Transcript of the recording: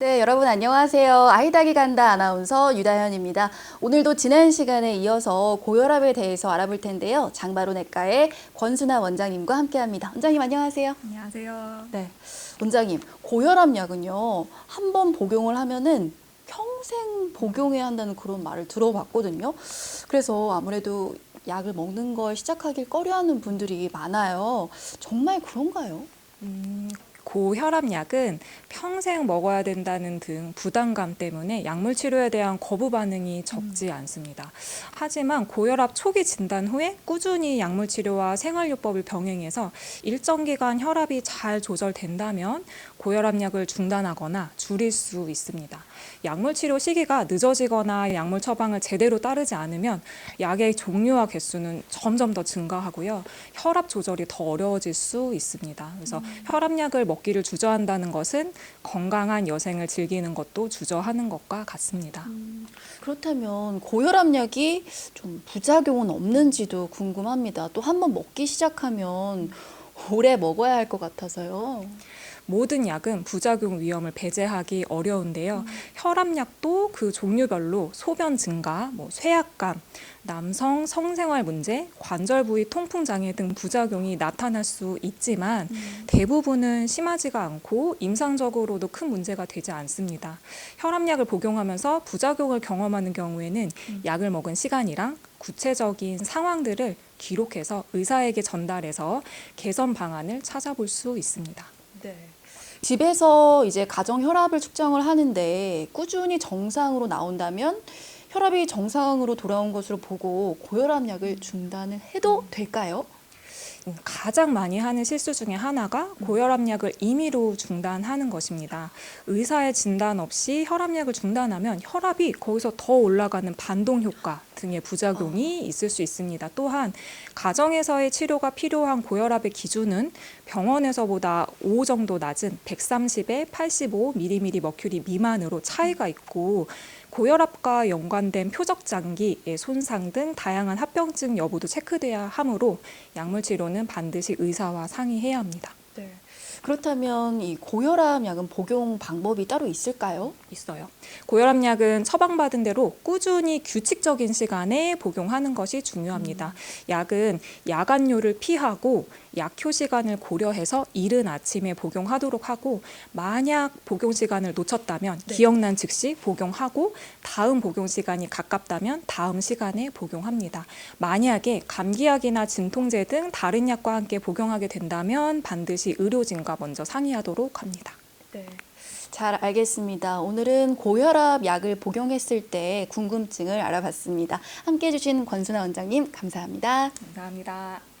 네, 여러분 안녕하세요. 아이다기 간다 아나운서 유다현입니다. 오늘도 지난 시간에 이어서 고혈압에 대해서 알아볼 텐데요. 장바로내과의 권순아 원장님과 함께합니다. 원장님 안녕하세요. 안녕하세요. 네, 원장님 고혈압 약은요 한 번 복용을 하면은 평생 복용해야 한다는 그런 말을 들어봤거든요. 그래서 아무래도 약을 먹는 걸 시작하길 꺼려하는 분들이 많아요. 정말 그런가요? 음, 고혈압약은 평생 먹어야 된다는 등 부담감 때문에 약물 치료에 대한 거부 반응이 적지 않습니다. 하지만 고혈압 초기 진단 후에 꾸준히 약물 치료와 생활요법을 병행해서 일정 기간 혈압이 잘 조절된다면 고혈압약을 중단하거나 줄일 수 있습니다. 약물 치료 시기가 늦어지거나 약물 처방을 제대로 따르지 않으면 약의 종류와 개수는 점점 더 증가하고요. 혈압 조절이 더 어려워질 수 있습니다. 그래서 혈압약을 먹기를 주저한다는 것은 건강한 여생을 즐기는 것도 주저하는 것과 같습니다. 그렇다면 고혈압 약이 좀 부작용은 없는지도 궁금합니다. 또 한번 먹기 시작하면 오래 먹어야 할 것 같아서요. 모든 약은 부작용 위험을 배제하기 어려운데요. 혈압약도 그 종류별로 소변 증가, 뭐 쇠약감, 남성 성생활 문제, 관절 부위 통풍 장애 등 부작용이 나타날 수 있지만 대부분은 심하지가 않고 임상적으로도 큰 문제가 되지 않습니다. 혈압약을 복용하면서 부작용을 경험하는 경우에는 약을 먹은 시간이랑 구체적인 상황들을 기록해서 의사에게 전달해서 개선 방안을 찾아볼 수 있습니다. 네. 집에서 이제 가정 혈압을 측정을 하는데 꾸준히 정상으로 나온다면 혈압이 정상으로 돌아온 것으로 보고 고혈압 약을 중단을 해도 될까요? 음, 가장 많이 하는 실수 중에 하나가 고혈압약을 임의로 중단하는 것입니다. 의사의 진단 없이 혈압약을 중단하면 혈압이 거기서 더 올라가는 반동 효과 등의 부작용이 있을 수 있습니다. 또한 가정에서의 치료가 필요한 고혈압의 기준은 병원에서보다 5 정도 낮은 130에 85 mmHg 머큐리 미만으로 차이가 있고 고혈압과 연관된 표적 장기의 손상 등 다양한 합병증 여부도 체크돼야 하므로 약물 치료는 반드시 의사와 상의해야 합니다. 네. 그렇다면 이 고혈압 약은 복용 방법이 따로 있을까요? 있어요. 고혈압 약은 처방받은 대로 꾸준히 규칙적인 시간에 복용하는 것이 중요합니다. 약은 야간료를 피하고 약효 시간을 고려해서 이른 아침에 복용하도록 하고 만약 복용 시간을 놓쳤다면 네. 기억난 즉시 복용하고 다음 복용 시간이 가깝다면 다음 시간에 복용합니다. 만약에 감기약이나 진통제 등 다른 약과 함께 복용하게 된다면 반드시 의료진과 먼저 상의하도록 합니다. 네. 잘 알겠습니다. 오늘은 고혈압 약을 복용했을 때 궁금증을 알아봤습니다. 함께 해주신 권순아 원장님 감사합니다. 감사합니다.